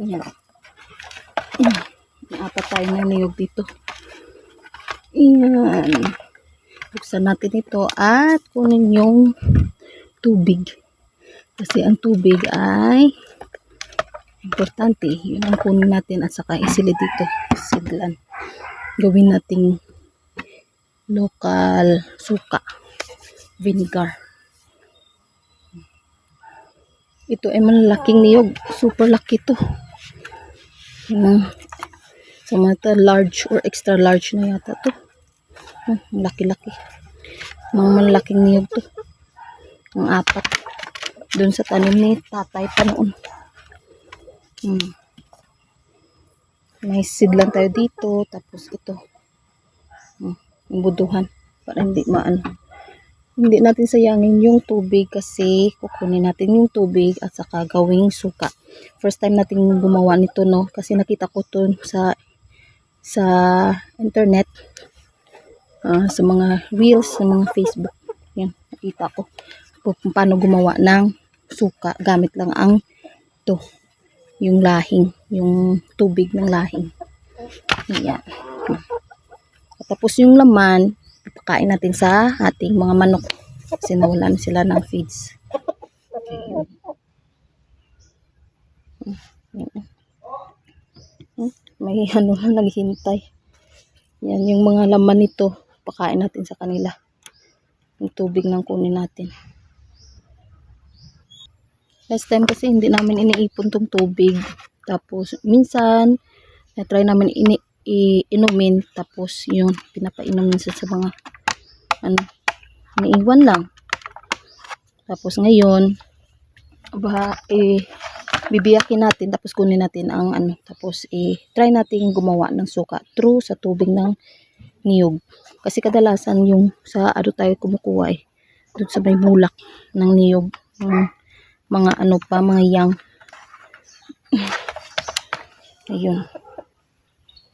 Yan. Yan. May apat tayo na niyog dito. Yan. Buksan natin ito at kunin yung tubig. Kasi ang tubig ay importante. Yun ang kunin natin at saka isilid dito. Sidlan. Gawin nating local suka. Vinegar. Ito ay malalaking niyog. Super laki to. Hmm. Sa mata large or extra large na yata to. Hmm, laki-laki. Mga malalaking niyog to. Ang apat. Doon sa tanim ni tatay pa noon. Hmm. May sidlan tayo dito. Tapos ito. Hmm. Buduhan. Para hindi maano. Hindi natin sayangin yung tubig kasi kukunin natin yung tubig at saka gawing suka. First time natin gumawa nito no kasi nakita ko to sa sa internet ah, sa mga reels, sa mga Facebook. Yan, nakita ko paano gumawa ng suka gamit lang ang to yung lahing, yung tubig ng lahing. Yan. Tapos yung laman, ipakain natin sa ating mga manok. Kasi nawalan sila ng feeds. Hmm, May ano na naghihintay. Yan yung mga laman nito. Pakain natin sa kanila. Yung tubig ng kunin natin. Last time kasi hindi namin iniipon tong tubig. Tapos minsan, na-try namin ini i- inumin. Tapos yung pinapainom minsan sa mga ano, iniiwan lang. Tapos ngayon, aba, eh, bibiyakin natin tapos kunin natin ang ano tapos eh try natin gumawa ng suka true sa tubig ng niyog kasi kadalasan yung sa ano tayo kumukuha eh doon sa may bulak ng niyog yung mga ano pa mga yang ayun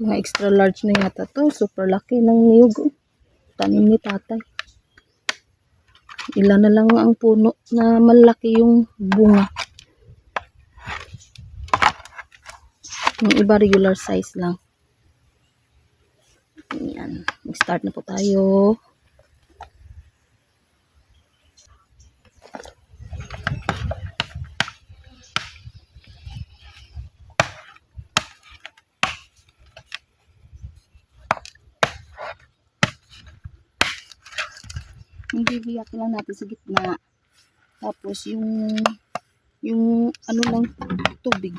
mga extra large na yata to super laki ng niyog oh. tanim ni tatay ilan na lang ang puno na malaki yung bunga Yung iba regular size lang. Ayan. Mag-start na po tayo. Ibibiyak lang natin sa gitna. Tapos yung yung ano lang tubig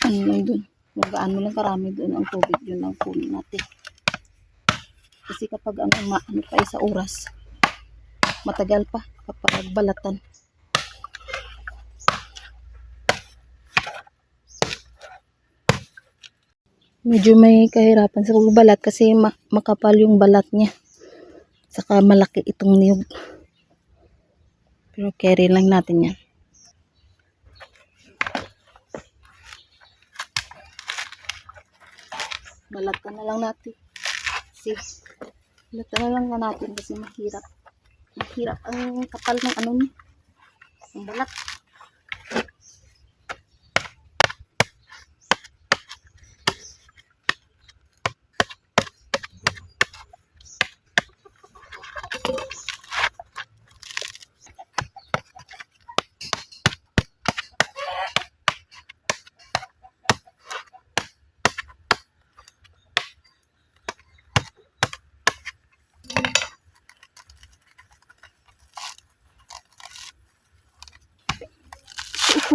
ano lang dun. Magaano lang karami dun ang tubig yun ang kunin natin. Kasi kapag ang ano pa eh, sa oras, matagal pa kapag balatan. Medyo may kahirapan sa pagbalat kasi ma- makapal yung balat niya. Saka malaki itong niyog. Pero carry lang natin yan. balatan na lang natin. Kasi, balatan na lang na natin kasi mahirap. Mahirap ang kapal ng ano niya. Ang balat.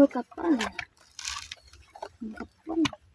Kapal. Kapal.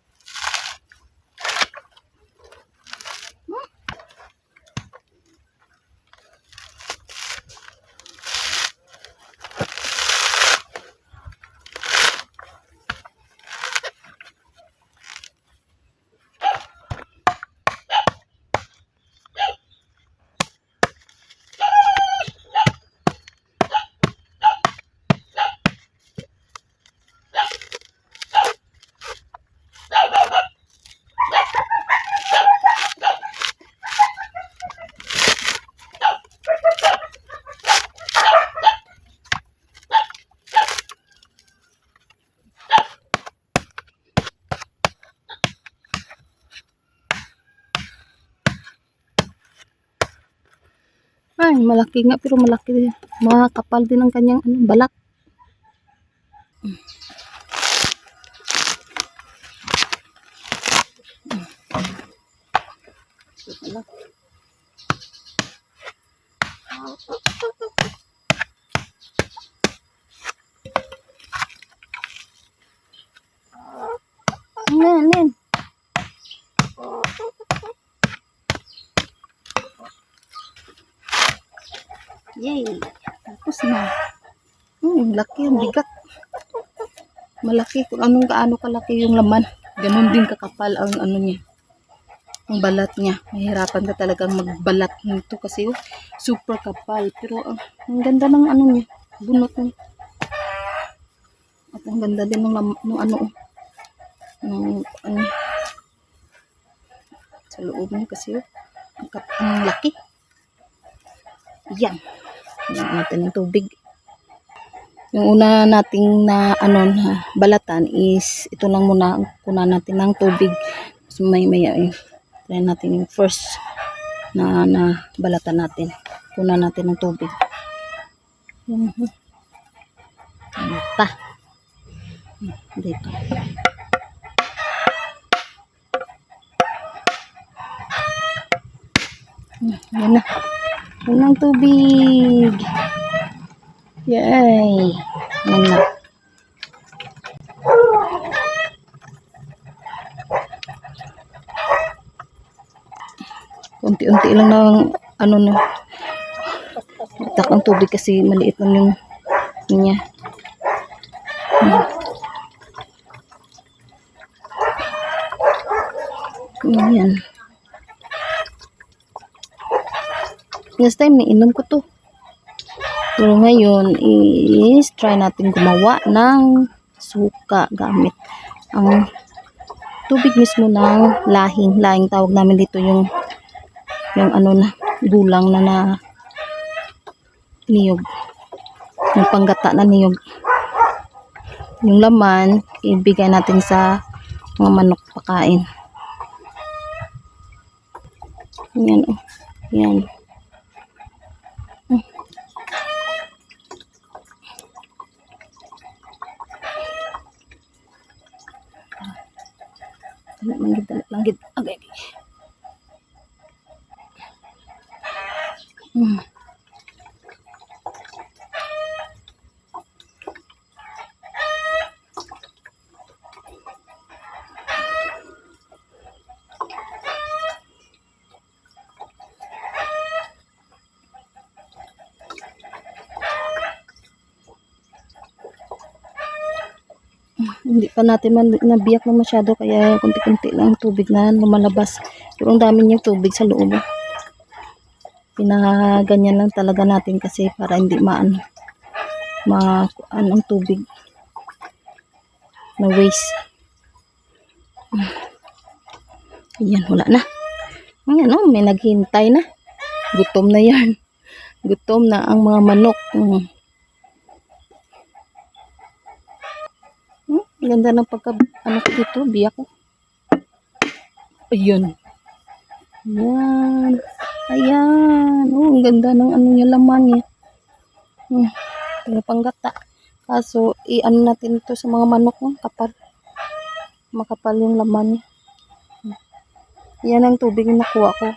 Ay, malaki nga pero malaki din. Makakapal din ang kanyang ano, balat. Ayan, Yay! Tapos na. Hmm, laki ang bigat. Malaki kung anong kaano kalaki yung laman. Ganon din kakapal ang ano niya. Ang balat niya. Mahirapan ka talagang magbalat nito kasi oh, super kapal. Pero ah, ang ganda ng ano niya. Bunot niya. At ang ganda din ng, ng ano oh. Ng ano. Sa loob niya kasi oh. Ang, ang laki. Yan. Yan natin ng tubig. Yung una nating na ano na balatan is ito lang muna kuna natin ng tubig. So may may eh, try natin yung first na na balatan natin. Kuna natin ng tubig. Mhm. Ano pa? Dito. Yan na. Yan ang tubig. Yay! Yan na. Unti-unti lang ng ano na tak ang tubig kasi maliit lang yung niya. Hmm. Yan. Last time, niinom ko to. Pero ngayon is try natin gumawa ng suka gamit ang tubig mismo ng lahing. Lahing tawag namin dito yung yung ano na gulang na na niyog. Yung panggata na niyog. Yung laman, ibigay natin sa mga manok pakain. Yan oh. Yan. Manggid, dali manggid. Agay. Hmm. Hindi pa natin man nabiyak na masyado kaya kunti-kunti lang ang tubig na lumalabas. Pero ang dami niyang tubig sa loob. Pinaganyan lang talaga natin kasi para hindi maano ma ano ang tubig. Na waste. Ayan wala na. Ayan oh, may naghintay na. Gutom na yan. Gutom na ang mga manok. Mm. Hmm, ganda ng pagka, ano ko dito, biyak ko. Ayun. Ayan. Ayan. Oh, ang ganda ng ano niya, laman niya. Hmm, panggata. Kaso, i-ano natin ito sa mga manok mo, kapal. Makapal yung laman niya. Hmm. Yan ang tubig na nakuha ko.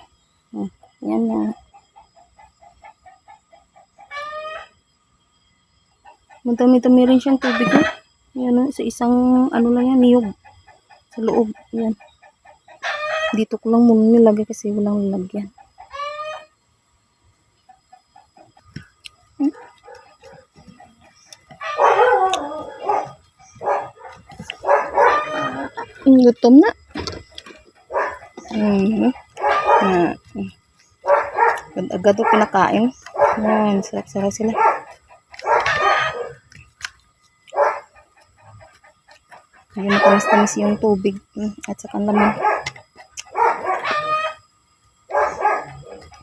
Hmm. Yan na. Madami-dami rin siyang tubig. Eh. Yan, oh, sa isang ano lang yan, niyog. Sa loob. Yan. Dito ko lang muna nilagay kasi walang lalagyan. Hmm? Hmm, Gutom na. Mm. Ah. Agad-agad ko kinakain. Yan, sarap-sarap sila. Ayun, matamis-tamis yung tubig mm, at saka laman.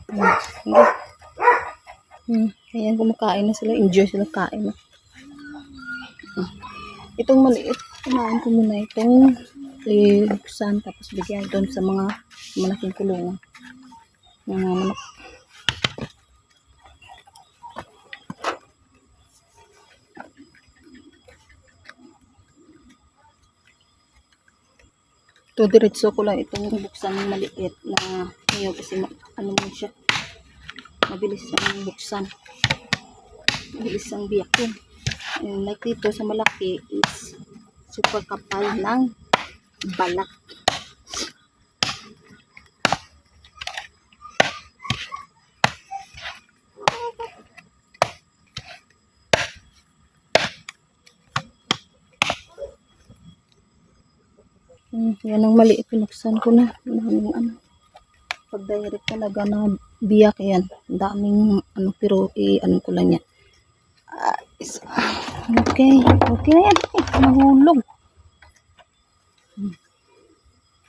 Mm, hindi. Mm, ayan, kumakain na sila. Enjoy sila kain. Mm. Itong maliit, kumain ko muna itong buksan tapos bigyan doon sa mga malaking kulungan. Mga manok. Ito, diretso ko lang itong buksan ng maliit na niyog kasi ano mo siya. Mabilis siyang buksan. Mabilis siyang biyakin. And like dito sa malaki is super kapal ng balat. Hmm, yan ang maliit. Pinuksan ko na. Ano, ano. Pag direct talaga na biyak yan. Daming ano pero i ano ko lang yan. Is- okay. Okay na yan. Eh, nahulog. Hmm.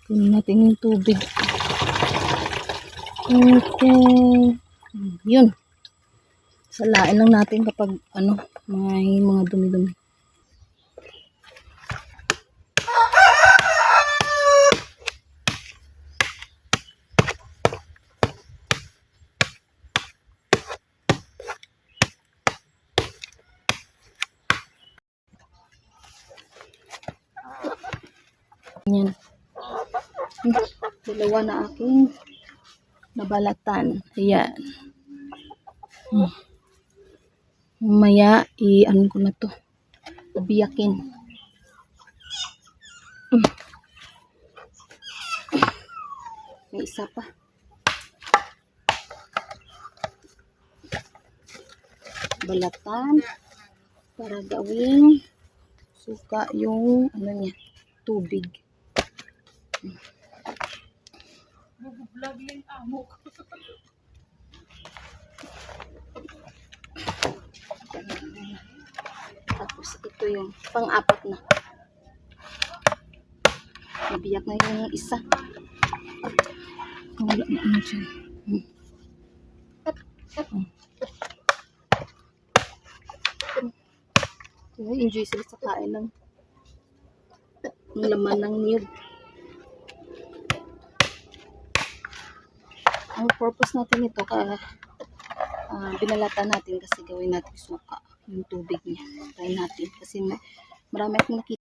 Kunin natin yung tubig. Okay. Hmm, Yun. Salain lang natin kapag ano, may mga dumi-dumi. Yan. Dalawa na aking nabalatan. Ayan. Hmm. Mamaya, i-ano ko na to. Biyakin. Hmm. May isa pa. Balatan para gawing suka yung ano niya, tubig. Tapos ito yung pang-apat na. Nabiyak na yung isa. Wala na ano dyan. Hmm. Hmm, Enjoy sila sa kain ng ng laman ng niyog. Ang purpose natin ito, kaya ah, binalatan natin kasi gawin natin suka yung tubig niya. Try natin kasi ma- marami akong nakita